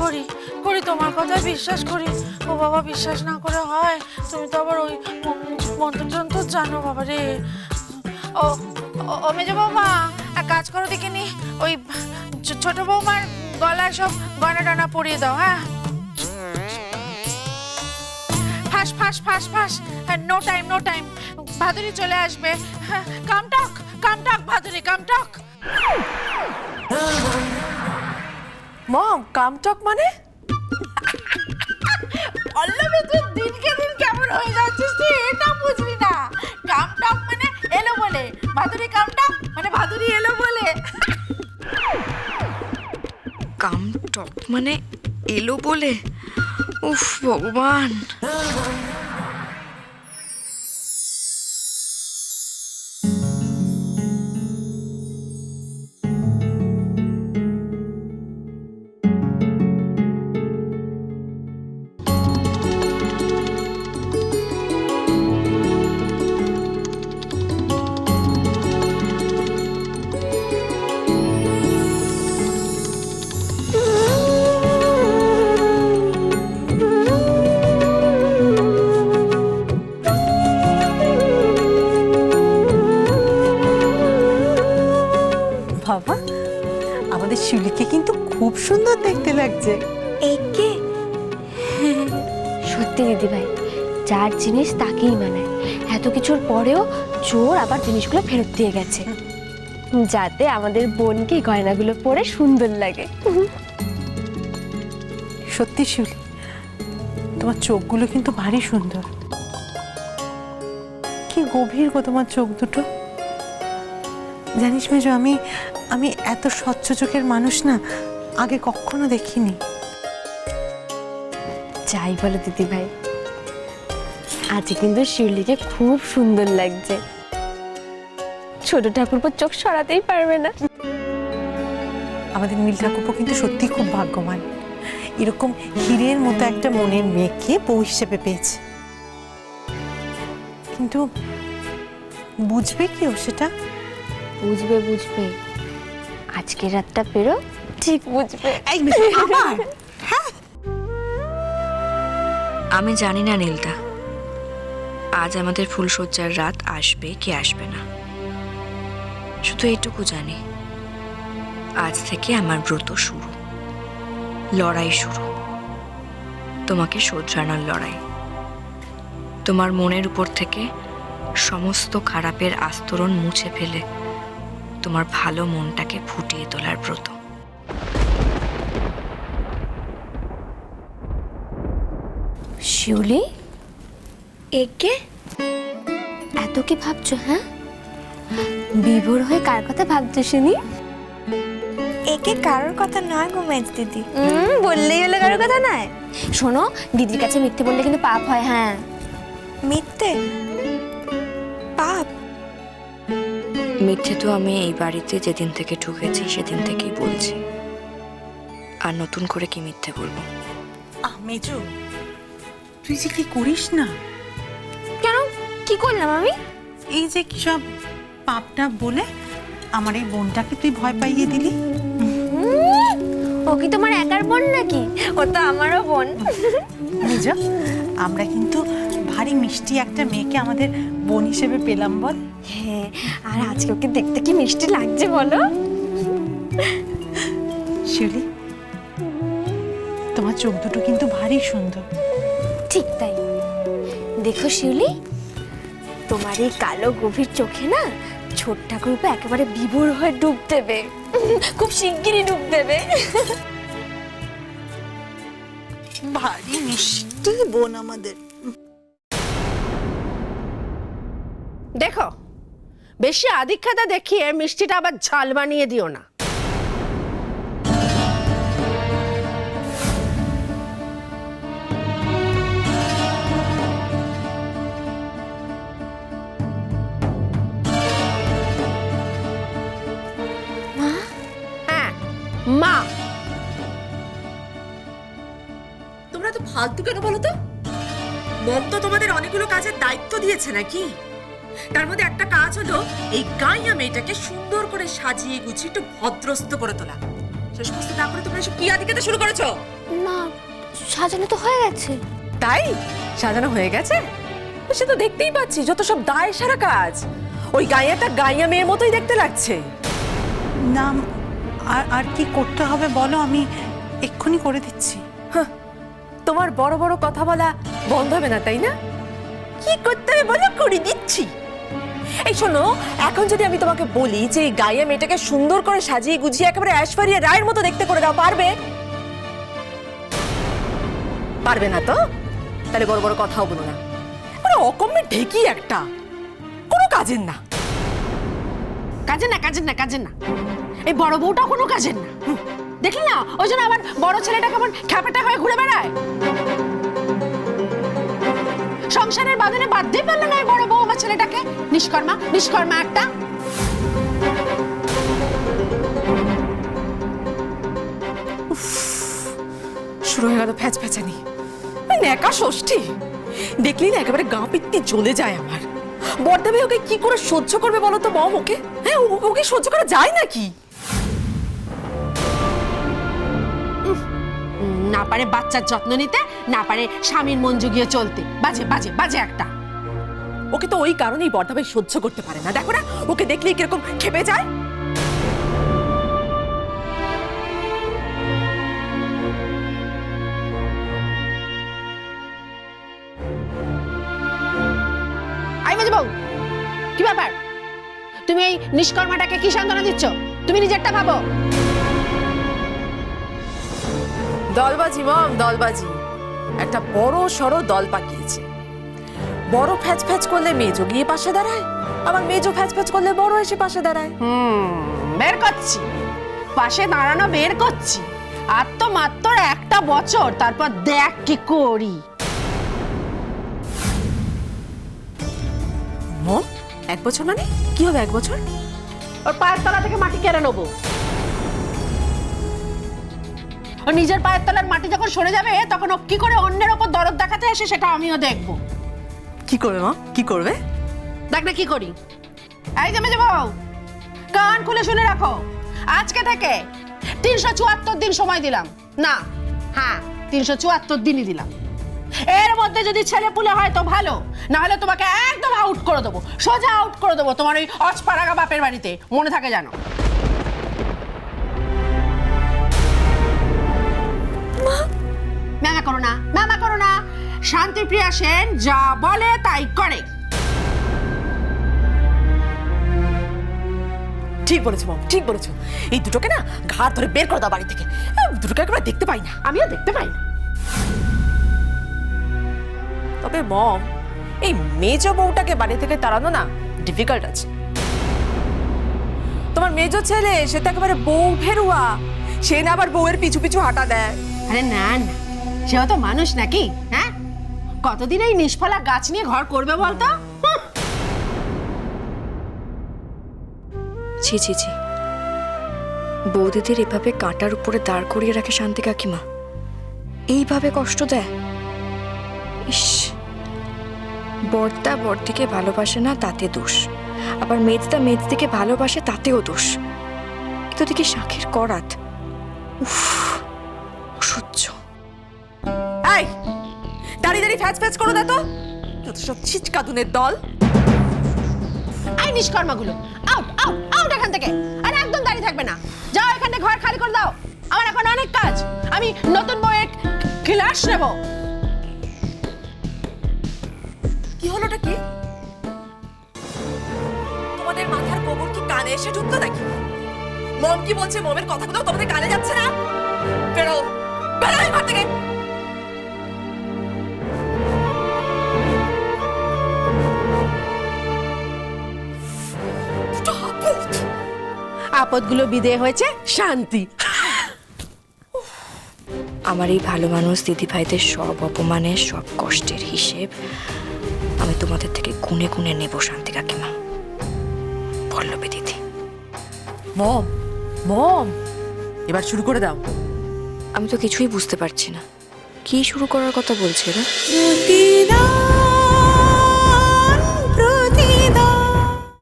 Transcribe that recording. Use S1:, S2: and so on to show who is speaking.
S1: করি করি তোমার কথা বিশ্বাস করি। ও বাবা বিশ্বাস না করে হয় তুমি তো আবার ওই মন্ত্রযন্ত্র জানো বাবা রে। ও ও- মেজো বৌমা এক কাজ করো দেখিনি ওই ছো- ছোট বৌমার গলায় সব গনা টনা পরিয়ে দাও হ্যাঁ? ফাঁস ফাঁস ফাঁস ফাঁস no time no time Bhaduri চলে আসবে হ্যাঁ, কামটক কামটক ভাদুরি কামটক।
S2: মম কামটক মানে?
S1: পল্লবী তুই দিনকে দিন কেমন হয়ে যাচ্ছিস তুই এটা বুঝলি না। কামটক মানে এলো বলে। ভাদুরি কামটক মানে ভাদুরি এলো বলে।
S3: কাম টক মানে এলো বলে? উফ ভগবান।
S2: সুন্দর দেখতে লাগছে।
S4: একে? সত্যি দিদিভাই যার জিনিস তাকেই মানায়। এত কিছুর পরেও চোর আবার জিনিসগুলো ফেরত দিয়ে গেছে। যাতে আমাদের বোনকে গয়নাগুলো পরে সুন্দর লাগে।
S2: সত্যি শিউলি তোমার চোখগুলো কিন্তু ভারী সুন্দর। কি গভীর গো তোমার চোখ দুটো। জানিস মেজো আমি আমি এত স্বচ্ছ চোখের মানুষ না আগে কখনো দেখিনি।
S4: যাই বলো দিদিভাই আজ কিন্তু শিউলিকে খুব সুন্দর লাগছে। ছোট ঠাকুরপো চোখ সরাতেই পারবে না।
S2: আমাদের নীল ঠাকুরপো কিন্তু সত্যি খুব ভাগ্যবান। এরকম হীরের মতো একটা মনের মেয়েকে বউ হিসেবে পেয়েছে। কিন্তু বুঝবে কি ও সেটা?
S4: বুঝবে বুঝবে। আজকের রাতটা পেরো। ঠিক বুঝবে।
S2: আবার
S3: আমি জানি না নীলদা। আজ আমাদের ফুলশয্যার রাত আসবে কি আসবে না। শুধু এটুকু জানি। আজ থেকে আমার ব্রত শুরু। লড়াই শুরু। তোমাকে শোধরানোর লড়াই। তোমার মনের উপর থেকে সমস্ত খারাপের আস্তরণ মুছে ফেলে তোমার ভালো মনটাকে ফুটিয়ে তোলার ব্রত।
S4: শিউলি? একে? এত কি ভাবছ হ্যাঁ? বিভোর হয়ে কার কথা ভাবছ শুনি
S5: একে কারোর কথা নয় গো মেজ দিদি।
S4: হুম বললেই হলো কারোর কথা নয়। শোনো দিদির কাছে মিথ্যে বললে কিন্তু পাপ হয় হ্যাঁ।
S5: মিথ্যে? পাপ?
S3: মিথ্যে তো আমি এই বাড়িতে যেদিন থেকে ঢুকেছি সেদিন থেকেই বলছি। আর নতুন করে কি মিথ্যে বলব?
S2: আহ, মেজো তুই যে কি করিস না?
S4: কেন? কি করলাম আমি?
S2: এই যে কি সব পাপটা বলে আমার এই বোনটাকে তুই ভয় পাইয়ে দিলি?
S4: ও কি তোমার একার বোন নাকি? ও তো আমারও বোন।
S2: নিজ আমরা কিন্তু ভারী মিষ্টি একটা মেয়েকে আমাদের বোন হিসেবে পেলাম বল।
S4: হ্যাঁ আর আজকে ওকে দেখতে কি মিষ্টি লাগছে বলো?
S2: শিউলি তোমার চোখ দুটো কিন্তু ভারী সুন্দর।
S4: ঠিক তাই। দেখো শিউলি তোমার এই কালো গভীর চোখে না ছোট ঠাকুরপো একেবারে বিভোর হয়ে ডুব দেবে। খুব শিগগিরই ডুব দেবে।
S2: ভারী মিষ্টি বোন আমাদের।
S6: দেখো বেশি আদিক্ষাতা দেখিয়ে মিষ্টিটা আবার ঝাল বানিয়ে দিও না।
S7: ফালতু কেন বলো তো? মম তো তোমাদের অনেকগুলো কাজের দায়িত্ব দিয়েছে নাকি? তার মধ্যে একটা কাজ হলো এই গাইয়া মেয়েটাকে সুন্দর করে সাজিয়ে গুছিয়ে একটু ভদ্রস্ত করে তোলা। সে সমস্ত না করে তোমরা এসব কি আদিকেতে শুরু করেছ?
S4: না সাজানো তো হয়ে গেছে।
S7: তাই? সাজানো হয়ে গেছে? সে তো দেখতেই পাচ্ছি যত সব দায় সারা কাজ। ওই গাইয়াটা গাইয়া মেয়ের মতোই দেখতে লাগছে।
S2: না আর আর কি করতে হবে বলো আমি এক্ষুনি করে দিচ্ছি।
S7: তোমার বড় বড় কথা বলা বন্ধ হবে না, তাই না? কি করতে হবে বলো? করে দিচ্ছি। এই শোনো, এখন যদি আমি তোমাকে বলি যে গাইয়া মেয়েটাকে সুন্দর করে সাজিয়ে গুছিয়ে একেবারে ঐশ্বরিয়া রায়ের মতো দেখতে করে দাও, পারবে? পারবে না তো? তাহলে বড় বড় কথাও বলো না। মানে অকম্যে ঢেকি একটা। কোনো কাজের না।
S6: কাজের না কাজের না কাজের না। এই বড় বউটাও কোনো কাজের না। দেখলি না? ওই জন্য আবার বড় ছেলেটা কেমন খ্যাপাটা হয়ে ঘুরে বেড়ায়? সংসারের বাঁধনে বাঁধতেই পারল না বড় বউ আমার ছেলেটাকে। নিষ্কর্মা নিষ্কর্মা একটা।
S7: শুরু হয়ে গেল ফ্যাচ ফ্যাচানি একা ষষ্ঠী। দেখলি না একেবারে গা পিত্তি জ্বলে যায় আমার। বর্দাবে ওকে কি করে সহ্য করবে বলো তো মম ওকে? হ্যাঁ ওকে সহ্য করা যায় নাকি?
S6: না পারে বাচ্চার যত্ন নিতে না পারে স্বামীর মন জুগিয়ে চলতে। বাজে বাজে বাজে একটা।
S7: ওকে তো ওই কারণেই বর্দাভাই সহ্য করতে পারে না। দেখো না ওকে দেখলেই কীরকম খেপে যায়।
S6: আই মেজে বউ কি ব্যাপার? তুমি এই নিষ্কর্মাটাকে কি সান্ত্বনা দিচ্ছ? তুমি নিজেরটা ভাবো।
S7: দলবাজি মম দলবাজি। একটা বড় সড়ো দল পাকিয়েছে। বড় ফ্যাচ ফ্যাচ করলে মেজো গিয়ে পাশে দাঁড়ায় আবার মেজো ফ্যাচ ফ্যাচ করলে বড় এসে পাশে দাঁড়ায়।
S6: হুম বের করছি। পাশে দাঁড়ানো বের করছি। আর তো মাত্র একটা বছর তারপর দেখ কি করি।
S7: মম এক বছর মানে? কি হবে এক বছর?
S6: ওর পায়ের তলা থেকে মাটি কেড়ে নেব। ও নিজের পায়ের তলার মাটি যখন সরে যাবে তখন ও কি করে অন্যের ওপর দরদ দেখাতে আসে সেটা আমিও দেখব।
S7: কি করবে মা? কি করবে?
S6: দেখ না কি করি। এই জমে যাব কান খুলে শুনে রাখো। আজকে থেকে তিনশো চুয়াত্তর দিন সময় দিলাম। না হ্যাঁ তিনশো চুয়াত্তর দিনই দিলাম। এর মধ্যে যদি ছেলে পুলে হয় তো ভালো না হলে তোমাকে একদম আউট করে দেবো। সোজা আউট করে দেবো তোমার ওই অজপাড়াগা বাপের বাড়িতে। মনে থাকে জানো? শান্তিপ্রিয়া সেন যা বলে তাই করে।
S7: ঠিক বলেছ মম ঠিক বলেছ। এই দুটোকে না ঘাড় ধরে বের করে দাও বাড়ি থেকে। দুটোকে একবার দেখতে পাই না।
S6: আমিও দেখতে পাই না।
S7: তবে মম এই মেজো বউটাকে বাড়ি থেকে তাড়ানো না ডিফিকাল্ট আছে। তোমার মেজ ছেলে সে তো একেবারে বউ ফেরুয়া সে না আবার বউয়ের পিছু পিছু হাঁটা দেয়।
S6: আরে না না। সেও তো মানুষ নাকি? হ্যাঁ? কতদিন এই নিষ্ফলা গাছ নিয়ে ঘর করবে বলতো।
S3: ছি ছি ছি। বৌদিদের এভাবে কাঁটার উপরে দাঁড় করিয়ে রাখে শান্তি কাকিমা। এইভাবে কষ্ট দেয়? ইস। বর্দা বর্দিকে ভালোবাসে না, তাতে দোষ। আবার মেজদা মেজদিকে ভালোবাসে, তাতেও দোষ। তো দেখি শাঁখের করাত। উফ।
S7: ফ্যাচ ফ্যাচ করো না তো। যত সব ছিচকাদুনের দল।
S6: এই নিষ্কর্মাগুলো। আউট আউট আউট এখান থেকে। আর একদম দাঁড়িয়ে থাকবে না। যাও এখানে ঘর খালি করে দাও। আমার এখন অনেক কাজ। আমি নতুন বইয়ের ক্লাস নেব।
S7: কি হলোটা কি? তোমাদের মাথার গোবর কি কানে এসে ঢুকতো নাকি? মম কি বলছে? মমের কথাগুলো তোমাদের কানে যাচ্ছে না? বেরো। বেরো এই থেকে।
S6: আপদগুলো বিদে হয়েছে শান্তি।
S3: আমার এই ভালো মানুষ দিদি ভাইদের সব অপমানের সব কষ্টের হিসেব আমি তোমাদের থেকে গুনে গুনে নেব শান্তি কাকিমা। পল্লবী দিদি।
S7: মম মম এবার শুরু করে দাও।
S3: আমি তো কিছুই বুঝতে পারছি না। কি শুরু করার কথা বলছে এরা?